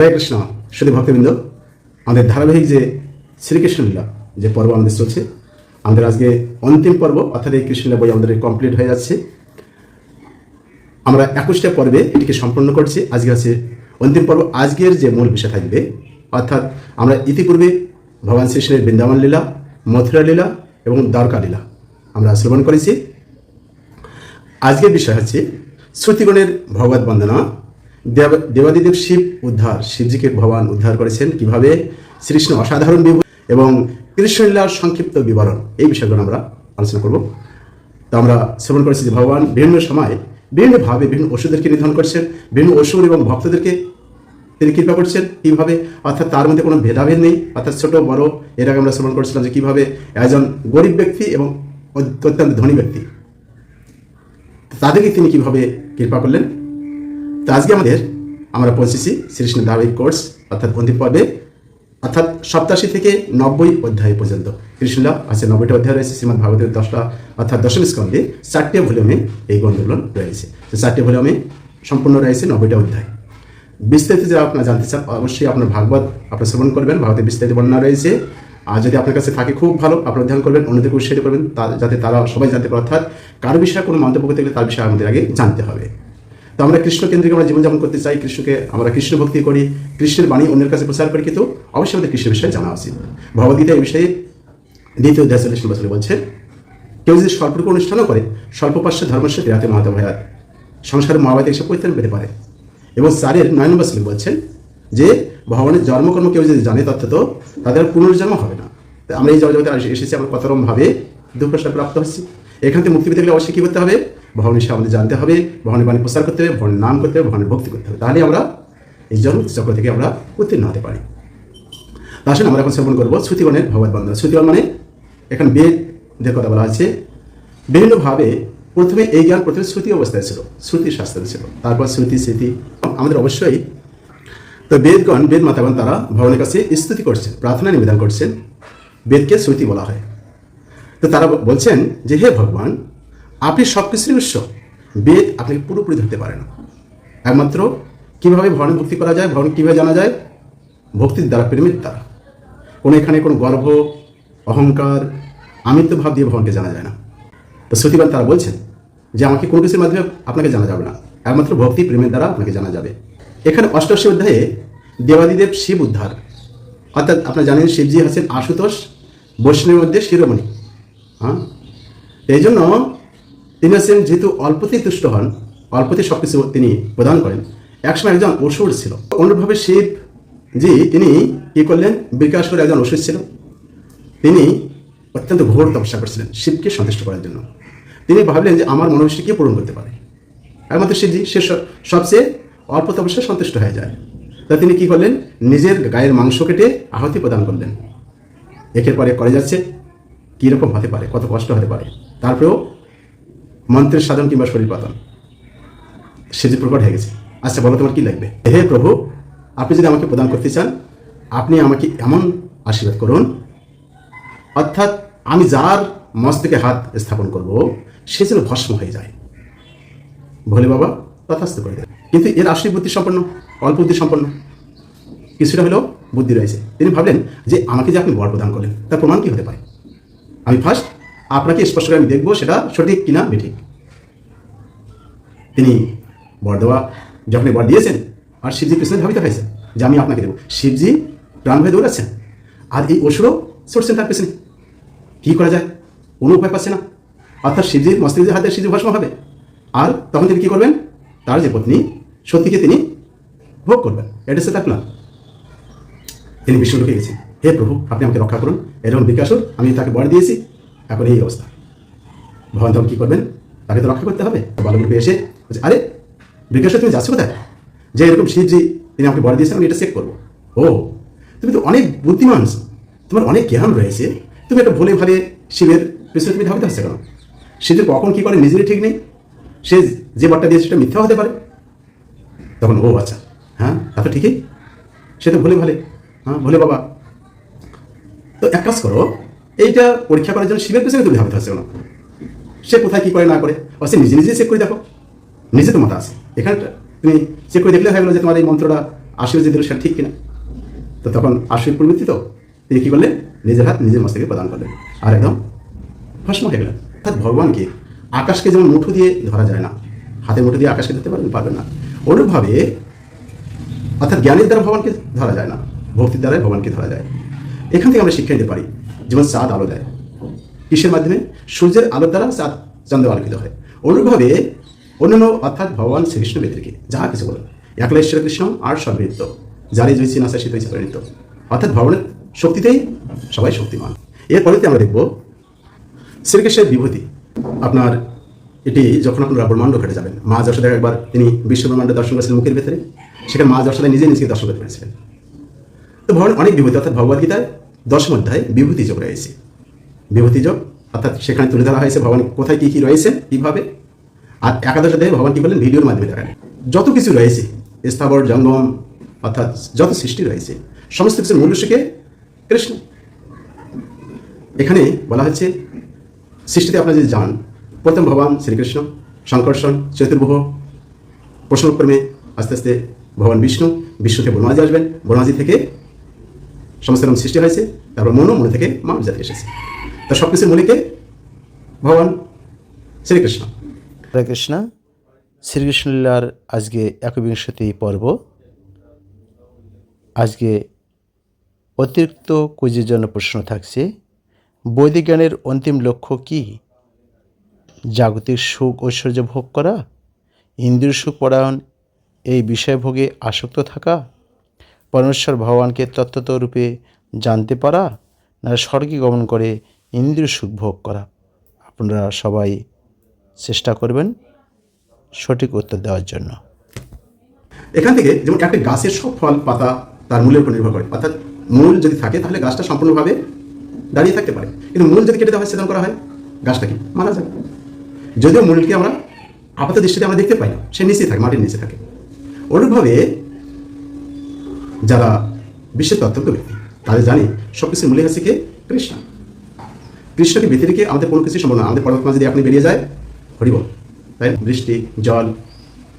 হরে কৃষ্ণ শুধু ভক্তবৃন্দ, আমাদের ধারাবাহিক যে শ্রীকৃষ্ণ লীলা যে পর্ব আমাদের চলছে, আমাদের আজকে অন্তিম পর্ব, অর্থাৎ এই কৃষ্ণলীলা বই আমাদের কমপ্লিট হয়ে যাচ্ছে। আমরা একুশটা পর্বে এটিকে সম্পন্ন করছি। আজকে আছে অন্তিম পর্ব। আজকের যে মূল বিষয় থাকবে, অর্থাৎ আমরা ইতিপূর্বে ভগবান শ্রীকৃষ্ণের বৃন্দাবন লীলা, মথুরা লীলা এবং দ্বারকা লীলা আমরা শ্রবণ করেছি। আজকের বিষয় হচ্ছে শ্রুতিগণের ভগবত বন্দনা। দেবাদিদেব শিব উদ্ধার, শিবজিকে ভগবান উদ্ধার করেছেন কীভাবে? শ্রীকৃষ্ণ অসাধারণ বিভূ এবং কৃষ্ণলীলার সংক্ষিপ্ত বিবরণ, এই বিষয়গুলো আমরা আলোচনা করব। তো আমরা শ্রবণ করেছি যে ভগবান বিভিন্ন সময় বিভিন্নভাবে বিভিন্ন ওষুধদেরকে নিধন করছেন, বিভিন্ন অসুর এবং ভক্তদেরকে তিনি কৃপা করছেন কীভাবে? অর্থাৎ তার মধ্যে কোনো ভেদাভেদ নেই। অর্থাৎ ছোট, বড়, এর আগে আমরা শ্রবণ করেছিলাম যে কীভাবে একজন গরিব ব্যক্তি এবং অত্যন্ত ধনী ব্যক্তি, তাদেরকে তিনি কীভাবে কৃপা করলেন? তো আজকে আমাদের আমরা পৌঁছেছি শ্রীকৃষ্ণ ধারাবাহিক কোর্স, অর্থাৎ অন্তিম পর্বে অর্থাৎ সপ্তাশি থেকে নব্বই অধ্যায় পর্যন্ত। কৃষ্ণলা আছে, নব্বইটা অধ্যায় রয়েছে, শ্রীমদ ভাগবতের দশটা, অর্থাৎ দশম স্কন্ধে চারটে ভলিউমে এই গ্রন্থগুলো রয়েছে। তো চারটে ভলিউমে সম্পূর্ণ রয়েছে নব্বইটা অধ্যায়। বিস্তারিত যারা আপনারা জানতে চান, অবশ্যই আপনার ভাগবত আপনার শ্রবণ করবেন, ভাগবতের বিস্তারিত বর্ণনা রয়েছে। আর যদি আপনার কাছে থাকে খুব ভালো, আপনার অধ্যয়ন করবেন অন্যদেরকে উৎসাহিত করবেন যাতে তারা সবাই জানতে পারে, অর্থাৎ কারও বিষয়ে কোনো মন্তব্য করতে গেলে তার বিষয়ে আমাদের আগে জানতে হবে। তো আমরা কৃষ্ণ কেন্দ্রিক আমরা জীবনযাপন করতে চাই, কৃষ্ণকে আমরা কৃষ্ণ ভক্তি করি, কৃষ্ণের বাণী অন্যের কাছে প্রচার করি, কিন্তু অবশ্যই আমাদের কৃষ্ণের বিষয়ে জানা উচিত। ভগবদ্গীতা এই বিষয়ে দ্বিতীয় অধ্যায় চল্লিশ বলছে, কেউ যদি স্বল্পটুকু অনুষ্ঠানও করে স্বল্পপাশ্য ধর্মস্য বিরাতে মহাত ভয়াত সংসারের মহাবাদ এসব পরিত্রাণ পেতে পারে। এবং চারের নয় নম্বর শ্লোক বলছেন যে, ভগবানের জন্মকর্ম কেউ যদি জানে তথ্য তাদের পুনর্জন্ম হবে না। আমরা এই জগতে এসেছি, আমরা কত রকমভাবে দুঃপ্রসাদ প্রাপ্ত হচ্ছি এখান থেকে মুক্তি পেতে গেলে অবশ্যই কী করতে হবে? ভগবানের সে আমাদের জানতে হবে ভগবানের বাণী প্রচার করতে হবে ভগবানের নাম করতে হবে ভগবানের ভক্তি করতে হবে। তাহলে আমরা এই জন্ম চক্র থেকে আমরা উত্তীর্ণ হতে পারি। আসলে আমরা এখন শ্রবণ করব শ্রুতিগণের ভগবত বন্ধন শ্রুতিগণ মানে এখানে বেদের কথা বলা আছে বিভিন্নভাবে প্রথমে এই জ্ঞান প্রথমে শ্রুতি অবস্থায় ছিল, শ্রুতি শাস্ত্রে ছিল। তারপর শ্রুতি, স্মৃতি, আমাদের অবশ্যই তো বেদগণ বেদ মাতাগণ তারা ভগবানের কাছে স্তুতি করছেন, প্রার্থনা নিবেদন করছেন। বেদকে শ্রুতি বলা হয়। তো তারা বলছেন যে, হে ভগবান, আপনি সব কিছুরই উৎস বেদ আপনাকে পুরোপুরি ধরতে পারে না। একমাত্র কীভাবে ভগবানের ভক্তি করা যায় ভগবান কীভাবে জানা যায়? ভক্তির দ্বারা প্রেমের দ্বারা। কোনো এখানে কোনো গর্ব, অহংকার, আমিত্ব ভাব দিয়ে ভগবানকে জানা যায় না। তো শ্রুতিবান তারা বলছেন যে, আমাকে কোনো কিছুর মাধ্যমে আপনাকে জানা যাবে না। একমাত্র ভক্তি প্রেমের দ্বারা আপনাকে জানা যাবে। এখানে অষ্টাশি অধ্যায়ে দেবাদিদেব শিব উদ্ধার। অর্থাৎ আপনারা জানেন শিবজি হচ্ছেন আশুতোষ, বৈষ্ণবের মধ্যে শিরোমণি। হ্যাঁ? এই জন্য তিনি হচ্ছেন যেহেতু অল্পতেই তুষ্ট হন, অল্পতেই সব কিছু তিনি প্রদান করেন, একসময় একজন অসুর ছিল। অনুরূপভাবে শিব জি তিনি কি করলেন? বিকাশ করে একজন অসুর ছিল। তিনি অত্যন্ত ঘোর তপস্যা করছিলেন, শিবকে সন্তুষ্ট করার জন্য। তিনি ভাবলেন যে আমার মনোবিষ্টি কে পূরণ করতে পারে? একমাত্র শিবজি, সে সবচেয়ে অল্প তপস্যা সন্তুষ্ট হয়ে যায়। তা তিনি কি করলেন? নিজের গায়ের মাংস কেটে আহতি প্রদান করলেন। একের পরে করে যাচ্ছে। কীরকম হতে পারে, কত কষ্ট হতে পারে। তারপরেও মন্ত্রের সাধন কিংবা শরীর পাতন সে যে প্রকট হয়ে গেছে। আচ্ছা বলো তোমার কি লাগবে? হে প্রভু, আপনি যদি আমাকে প্রদান করতে চান, আপনি আমাকে এমন আশীর্বাদ করুন, অর্থাৎ আমি যার মস্তকে হাত স্থাপন করব, সে যেন ভস্ম হয়ে যায়। ভোলে বাবা তথাস্ত করে দেয় কিন্তু এর আসলে বুদ্ধি সম্পন্ন, অল্প বুদ্ধি সম্পন্ন। কিছুটা হলেও বুদ্ধি রয়েছে। তিনি ভাবলেন যে আমাকে যে আপনি বর প্রদান করলেন, তার প্রমাণ কি হতে পারে? আমি ফার্স্ট আপনাকে স্পষ্ট করে আমি দেখব সেটা সঠিক কিনা বেঠিক। তিনি বর দেওয়া যখন বর দিয়েছেন, আর শিবজি কৃষ্ণ ধাবিত হয়েছে, যে আমি আপনাকে দেবো। শিবজি প্রাণ হয়ে দৌড়াচ্ছেন। আর এই অসুরও ছুটছেন তার পেছনে। কী করা যায়? কোনো উপায় পাচ্ছে না। অর্থাৎ শিবজির মস্তিষ্কের হাতে শিবজি ভস্ম হবে। আর তখন তিনি কী করবেন? তার যে পত্নী সত্যিকে তিনি ভোগ করবেন। এটা হচ্ছে তার প্ল্যান তিনি বিষ্ণুকে গেছেন। হে প্রভু, আপনি আমাকে রক্ষা করুন। এরকম বিকাশও আমি তাকে বর দিয়েছি। এখন এই অবস্থা। ভগবান তখন কী করবেন? তাকে তো রক্ষা করতে হবে। বালগ্রুপে এসে বলছে, আরে, বিকাশ, তুমি যাচ্ছ কোথায়? যে এরকম শিবজি, তিনি আমাকে বর দিয়েছেন, আমি এটা চেক করব। ও, তুমি তো অনেক বুদ্ধিমান। তোমার অনেক জ্ঞান রয়েছে। তুমি একটা ভুলে ভালে শিবের পিছনে তুমি ধাবিতে হচ্ছে কেন? সে যে কখন কী করে নিজেরই ঠিক নেই। সে যে বরটা দিয়েছে, সেটা মিথ্যা হতে পারে। তখন, ও আচ্ছা। হ্যাঁ তা তো ঠিকই। সে তো ভুলে ভালে। হ্যাঁ ভোলে বাবা তো এক কাজ করো, এইটা পরীক্ষা করার জন্য শিবের পেছনে তুমি ভাবতে হচ্ছে না। সে কোথায় কি করে না করে ও সে নিজে নিজে চেক করে দেখো। নিজে তো মাথা আছে। এখানে তুমি চেক করে দেখলে হয়ে গেলো যে তোমার এই মন্ত্রটা আশীর্বাদ যে দিল সেটা ঠিক কিনা। তো তখন আশীর প্রবৃত্তি তো তিনি কী করলেন নিজের হাত নিজের মস্তকে প্রদান করলেন আর একদম ভস্ম হয়ে গেলেন অর্থাৎ ভগবানকে আকাশকে যেমন মুঠো দিয়ে ধরা যায় না হাতে মুঠো দিয়ে আকাশকে ধরতে পারবেন পারবেন না। অনুরূপভাবে অর্থাৎ জ্ঞানের দ্বারা ভগবানকে ধরা যায় না, ভক্তির দ্বারাই ভগবানকে ধরা যায়। এখান থেকে আমরা শিক্ষা নিতে পারি। যেমন চাঁদ আলো দেয়। কিসের মাধ্যমে? সূর্যের আলোর দ্বারা চাঁদ চন্দ্র আলোকিত হয়। অনুরূপভাবে অন্যান্য অর্থাৎ ভগবান শ্রীকৃষ্ণ ব্যতিরিকে যা কিছু বলেন একলা ঈশ্বর কৃষ্ণ আর সর্বৃত্ত যারই জয়সী নাসা শীত হয়েছে পরিণত অর্থাৎ ভগবানের শক্তিতেই সবাই শক্তিমান। এরপরেতে আমরা দেখব শ্রীকৃষ্ণের বিভূতি। আপনার এটি যখন আপনারা ব্রহ্মাণ্ড ঘটে যাবেন, মা যশোদা একবার তিনি বিশ্ব ব্রহ্মাণ্ড দর্শন করেছিলেন মুখের ভেতরে, সেখানে মা যশোদা নিজে নিজেকে দর্শন করতে পেরেছিলেন। তো ভগবান অনেক বিভূতি, অর্থাৎ ভগবদ্গীতায় দশম অধ্যায় বিভূতি যোগ রয়েছে। বিভূতি যোগ, অর্থাৎ সেখানে তুলে ধরা হয়েছে ভগবান কোথায় কী কী রয়েছে, কীভাবে। আর একাদশ অধ্যায়ে ভগবান কী বললেন? ভিডিওর মাধ্যমে দেখান যত কিছু রয়েছে, স্থাবর, জঙ্গম, অর্থাৎ যত সৃষ্টি রয়েছে, সমস্ত কিছুর মূল কে কৃষ্ণ। এখানে বলা হচ্ছে, সৃষ্টিতে আপনারা যদি যান, প্রথম ভগবান শ্রীকৃষ্ণ সংকর্ষণ চতুর্ভুহ প্রশ্নক্রমে আস্তে আস্তে ভগবান বিষ্ণু বিষ্ণু থেকে বনমাজি আসবেন বনমাজি থেকে সমস্ত রকম সৃষ্টি হয়েছে, তারপর মনো মনে থেকে মানুষ জাতি এসেছে। তো সব কিছুর মূলিকে ভগবান শ্রীকৃষ্ণ। হরে কৃষ্ণ। শ্রীকৃষ্ণলীলার আজকে একবিংশতি পর্ব। আজকে অতিরিক্ত কুইজের জন্য প্রশ্ন থাকছে বৈদিক জ্ঞানের অন্তিম লক্ষ্য কি? জাগতিক সুখ ঐশ্বর্য ভোগ করা, ইন্দ্রিয় সুখ পরায়ণ, এই বিষয়ভোগে আসক্ত থাকা পরমেশ্বর ভগবানকে তত্ত্বত রূপে জানতে পারা না স্বর্গে গমন করে ইন্দ্রিয় সুখ ভোগ করা। আপনারা সবাই চেষ্টা করবেন সঠিক উত্তর দেওয়ার জন্য। এখান থেকে যেমন একটা গাছের সব ফল, পাতা তার মূলের উপর নির্ভর করে। অর্থাৎ মূল যদি থাকে, তাহলে গাছটা সম্পূর্ণভাবে দাঁড়িয়ে থাকতে পারে। কিন্তু মূল যদি কেটে দেওয়া হয় ছেদন করা হয় গাছটা কি? মারা যায় যদিও মূলকে আমরা আপাত দৃষ্টিতে আমরা দেখতে পাই না, সে নিচে থাকে, মাটির নিচে থাকে। অনুরূপভাবে যারা বিশ্বের তত্ত্বজ্ঞ ব্যক্তি তাদের জানি সব কিছুর মূলে হচ্ছে কে কৃষ্ণ। কৃষ্ণকে ব্যতিরিকে আমাদের কোনো কিছু সম্ভব না। আমাদের পরমাত্মা যদি আপনি বেরিয়ে যায় হরিব তাই বৃষ্টি, জল,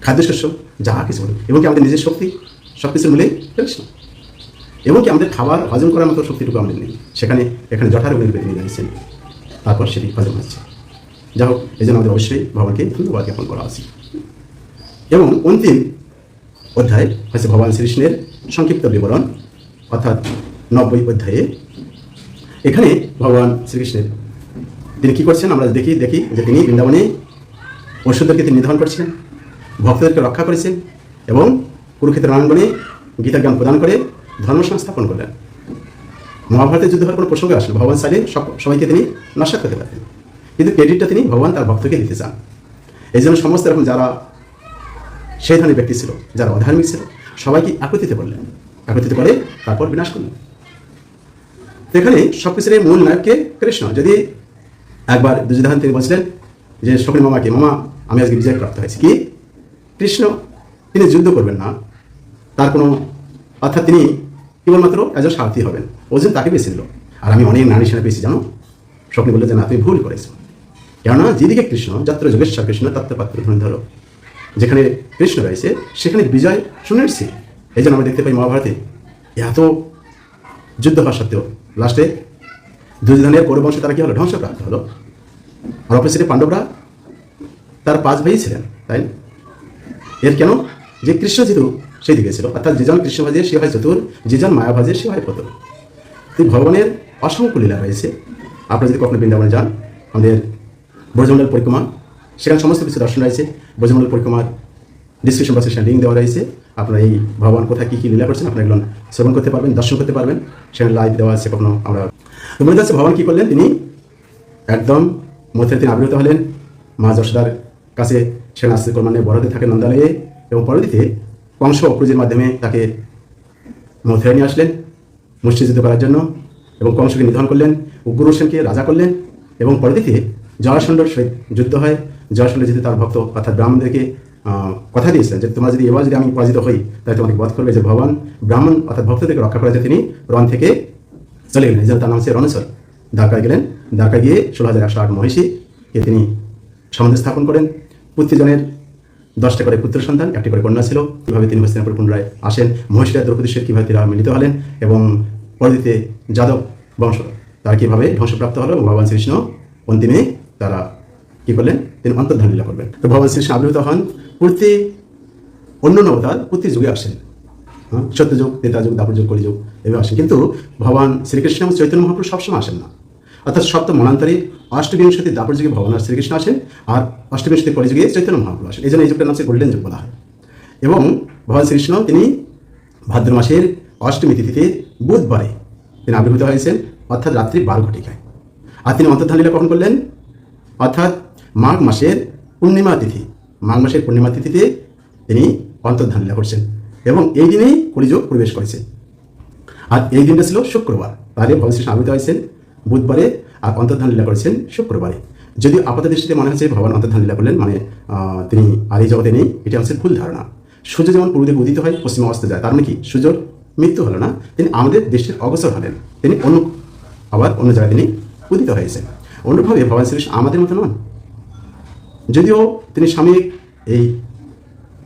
খাদ্যশস্য, যা কিছু বলুন। এবং কি আমাদের নিজের শক্তি? সব কিছুর মূলে কৃষ্ণ। এবং কি আমাদের খাবার হজম করার মতো শক্তিটুকু আমাদের নেই। সেখানে এখানে জঠার উনি বেরিয়ে দাঁড়িয়েছেন তারপর সেটি হজম হচ্ছে যা হোক, এই জন্য আমাদের অবশ্যই ভগবানকে ধন্যবাদ জ্ঞাপন করা উচিত। এবং অন্তিম অধ্যায় হচ্ছে ভগবান শ্রীকৃষ্ণের সংক্ষিপ্ত বিবরণ, অর্থাৎ নব্বই অধ্যায়ে। এখানে ভগবান শ্রীকৃষ্ণের তিনি কী করছেন? আমরা দেখি দেখি যে তিনি বৃন্দাবনে অসুরদেরকে তিনি নিধন করছেন ভক্তদেরকে রক্ষা করেছেন এবং কুরুক্ষেত্র রণাঙ্গনে গীতা জ্ঞান প্রদান করে ধর্ম সংস্থাপন করলেন। মহাভারতের যুদ্ধ হওয়ার কোনো প্রসঙ্গে আসলে ভগবান চাইলে সব সবাইকে তিনি নস্বাত করতে পারতেন। কিন্তু ক্রেডিটটা তিনি ভগবান তার ভক্তকে দিতে চান। এই জন্য সমস্ত রকম যারা সেই ধরনের ব্যক্তি ছিল, যারা অধার্মিক ছিল সবাইকে একত্রিত করলেন একত্রিত করে তারপর বিনাশ করলেন। এখানে সব কিছুর মূল নায়ককে কৃষ্ণ। যদি একবার দুর্যোধন তিনি বলছিলেন যে শকুনি মামাকে, মামা, আমি আজকে বিজয় প্রাপ্ত হয়েছি। কি? কৃষ্ণ, তিনি যুদ্ধ করবেন না। তার কোনো, অর্থাৎ তিনি কেবলমাত্র একজন সারথি হবেন। ওজন তাকে বেছে দিল আর আমি অনেক নারী সেনা পেয়েছি, জানো? স্বপ্নে বললে যে, না তুমি ভুল করেছ। কেননা, যেদিকে কৃষ্ণ, যাত্রা যোগেশ্বর কৃষ্ণ, তত্ত্বপাত্র ধরো যেখানে কৃষ্ণ রয়েছে, সেখানে বিজয় সুনিশ্চিত। এই জন্য আমরা দেখতে পাই মহাভারতে, এত যুদ্ধ হওয়া সত্ত্বেও লাস্টে দুর্যোধনের পৌরবংশে তারা কি হলো? ধ্বংসপ্রাপ্ত হলো। আর অপোজিটে পাণ্ডবরা তার পাঁচ ভাই ছিলেন, তাই এর কেন? যে কৃষ্ণ যেহেতু সেই দিকে ছিল, অর্থাৎ যেজন কৃষ্ণ ভাজে, সে হয় চতুর যেজন মায়া ভাজে, সে হয় পতর তো ভগবানের অসংখ্য লীলা রয়েছে। আপনারা যদি কখনো বৃন্দাবনে যান, আমাদের ব্রজমন্ডল পরিক্রমা সেখানে সমস্ত কিছু দর্শন রয়েছে। ব্রজমন্ডল পরিক্রমার ডিসক্রিপশন বক্সে সেখানে লিঙ্ক দেওয়া রয়েছে। আপনারা এই ভগবান কোথায়, কী কী লীলা করছেন, আপনারা এগুলো শ্রবণ করতে পারবেন, দর্শন করতে পারবেন। সেখানে লাইভ দেওয়া আছে কখনো আমরা। মনে যাচ্ছে ভগবান কী করলেন তিনি? একদম মধ্যে তিনি আবির্ভূত হলেন। মা যশোদার কাছে সেখানে আসতে মানে বড়দের থাকে নন্দালয়ে এবং পরবর্তীতে কংস অক্রুজের মাধ্যমে তাকে মথুরায় নিয়ে আসলেন মুষ্টিযুদ্ধ করার জন্য এবং কংসকে নিধন করলেন উগ্র সেনকে রাজা করলেন এবং পরবর্তীতে জরাসণ্ডর সহিত যুদ্ধ হয়। জরাসণ্ড যদি তার ভক্ত অর্থাৎ ব্রাহ্মণদেরকে কথা দিয়েছিলেন যে তোমরা যদি এবার যদি আমি পরাজিত হই, তাহলে তোমাকে বধ করবে যে ভগবান ব্রাহ্মণ অর্থাৎ ভক্তদেরকে রক্ষা করার জন্য তিনি রণ থেকে চলে গেলেন। জন্য তার নাম হচ্ছে রণেশ্বর। দ্বারকায় গেলেন। দ্বারকায় গিয়ে ষোলো হাজার একশো আট মহিষী কে তিনি সমাধি স্থাপন করেন। পুত্রজনের দশটা করে পুত্র সন্তান, একটি করে কন্যা ছিল। কীভাবে তিনি হস্তিনাপুর পুনরায় আসেন, মহিষরা দ্রৌপদীশ্বর কীভাবে তারা মিলিত হলেন এবং পরবর্তীতে যাদব বংশ তারা কীভাবে ধ্বংসপ্রাপ্ত হলো ভগবান শ্রীকৃষ্ণ অন্তিমে তারা কী করলেন তিনি অন্তর্ধান লীলা করবেন তো ভগবান শ্রীকৃষ্ণ আবির্ভূত হন। প্রতি অন্য অবতার প্রতি যুগে আসেন। হ্যাঁ, সত্যযুগ ত্রেতাযুগ দাপরযুগ কলিযুগ এভাবে আসেন। কিন্তু ভগবান শ্রীকৃষ্ণ এবং চৈতন্য মহাপ্রভু সবসময় আসেন না। অর্থাৎ সপ্তম মনান্তরে অষ্টবিংশতি দাপর যুগে ভগবান শ্রীকৃষ্ণ আসেন আর অষ্টবিংশতি কলিযুগে চৈতন্য মহাপ্রভু আসেন। এই জন্য এই যুগটার নাম হচ্ছে গোল্ডেন যুগ বলা হয়। এবং ভগবান শ্রীকৃষ্ণ তিনি ভাদ্র মাসের অষ্টমী তিথিতে বুধবারে তিনি আবির্ভূত হয়েছেন অর্থাৎ রাত্রি বারো ঘটিকায়। আর তিনি অন্তর্ধান লীলা কখন করলেন? অর্থাৎ মাঘ মাসের পূর্ণিমা তিথি। মাঘ মাসের পূর্ণিমা তিথিতে তিনি অন্তর্ধান লীলা করছেন এবং এই দিনেই কলিযুগ প্রবেশ করেছে। আর এই দিনটা ছিল শুক্রবার। তাহলে ভগবান শ্রী আবির্ভূত হয়েছেন বুধবারে আর অন্তর্ধান লীলা করেছেন শুক্রবারে। যদি আপাত দৃষ্টিতে মনে হচ্ছে ভগবান অন্তর্ধান লীলা করলেন মানে তিনি আর এই জগতে নেই, এটা হচ্ছে ভুল ধারণা। সূর্য যেমন পূর্ব দিকে উদিত হয়, পশ্চিমে অস্ত যায়, তার মানে কি? সূর্যর মৃত্যু হলো না, তিনি আমাদের দেশের অবসর হলেন। তিনি অন্য, আবার অন্য জায়গায় তিনি উদিত হয়েছেন। অন্যভাবে ভগবান শ্রী আমাদের মতো নন। যদিও তিনি সাময়িক এই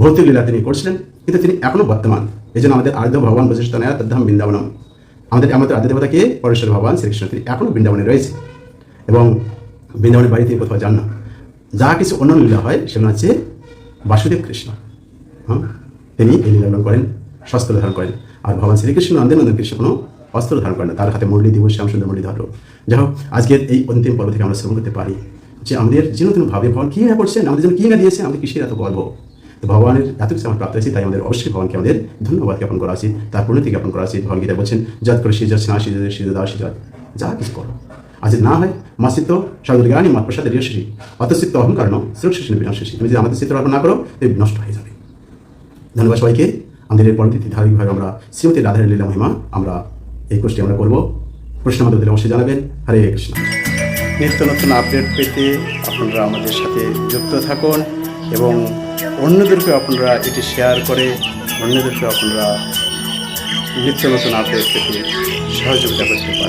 ভৌতিক লীলা তিনি করছিলেন, কিন্তু তিনি এখনও বর্তমান। এই জন্য আমাদের আর্ধ ভগবান বৈশিষ্ট্য নেয় তদ্ধাম বৃন্দাবনম। আমাদের আমাদের আর্ধ দেবতাকে পরেশ্বর ভগবান শ্রীকৃষ্ণ। তিনি এখনও বৃন্দাবনে রয়েছে। এবং বৃন্দাবনের বাড়ি তিনি কোথাও যান না। যা কিছু অন্যান্য লীলা হয়, সেগুলো হচ্ছে বাসুদেব কৃষ্ণ। হ্যাঁ? তিনি এই লীলাগুলো করেন, শস্ত্র ধারণ করেন। আর ভগবান শ্রীকৃষ্ণ নন্দন কৃষ্ণ কোনো অস্ত্র ধারণ করেন না। তার হাতে মুরলি দিবস শ্যাম সুন্দর মুরলি ধরো যাই হোক, আজকের এই অন্তিম পর্ব থেকে আমরা শ্রবণ করতে পারি। যে আমাদের যেন ভাবে, ভগবান কী না করছেন? আমাদের জন্য কী না দিয়েছে? আমাদের কিসের এত গর্ব? তো ভগবানের এত কিছু আমরা প্রাপ্ত হয়েছি, তাই আমাদের অবশ্যই ভগবানকে আমাদের ধন্যবাদ জ্ঞাপন করা উচিত, তার পরিণতি জ্ঞাপন করা উচিত। ভগবান গীতা বলছেন, যত করে সিজ স্না সিজ সিজ দা সিজ যা কিছু করো। আজ না হয় মাসিত্ব সর্বদা জ্ঞানী মাত প্রসাদ রিয়সী অতচিত্ত অহংকার সুরক্ষিত বিনশ্বসী তুমি যদি আমাদের চিত্র না করো, তুমি নষ্ট হয়ে যাবে। ধন্যবাদ সবাইকে। আমাদের এর পরবর্তী ধারাবাহিকভাবে আমরা শ্রীমতী রাধারের লীলা মহিমা আমরা এই কোর্সটি আমরা করব। প্রশ্ন আমাদের অবশ্যই জানাবেন। হরে কৃষ্ণ। নিত্য নতুন আপডেট পেতে আপনারা আমাদের সাথে যুক্ত থাকুন এবং অন্যদেরকে আপনারা এটি শেয়ার করে অন্যদেরকে আপনারা নিত্য নতুন আপডেট পেতে সহযোগিতা করতে পারেন।